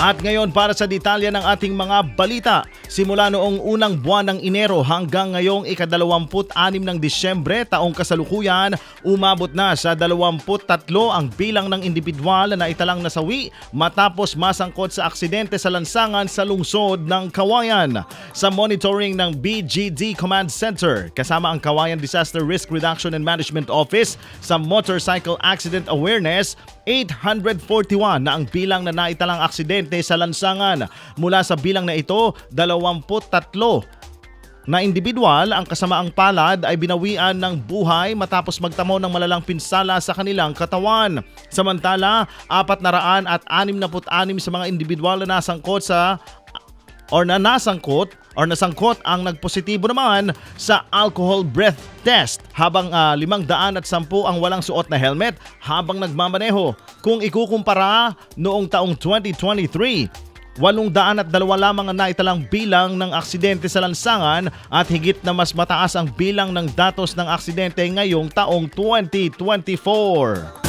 At ngayon para sa detalye ng ating mga balita, simula noong unang buwan ng Enero hanggang ngayong ikadalawamput-anim ng Disyembre taong kasalukuyan, umabot na sa 23 ang bilang ng individual na italang nasawi matapos masangkot sa aksidente sa lansangan sa lungsod ng Kawayan. Sa monitoring ng BGD Command Center, kasama ang Kawayan Disaster Risk Reduction and Management Office sa Motorcycle Accident Awareness, 841 na ang bilang na naitalang aksidente sa lansangan. Mula sa bilang na ito, 23 na individual ang kasamaang palad ay binawian ng buhay matapos magtamo ng malalang pinsala sa kanilang katawan. Samantala, 400 at 66 sa mga individual na nasangkot sa or na nasangkot or nasangkot ang nagpositibo naman sa alcohol breath test habang uh, 510 ang walang suot na helmet habang nagmamaneho. Kung ikukumpara noong taong 2023, 802 lamang ang naitalang bilang ng aksidente sa lansangan at higit na mas mataas ang bilang ng datos ng aksidente ngayong taong 2024.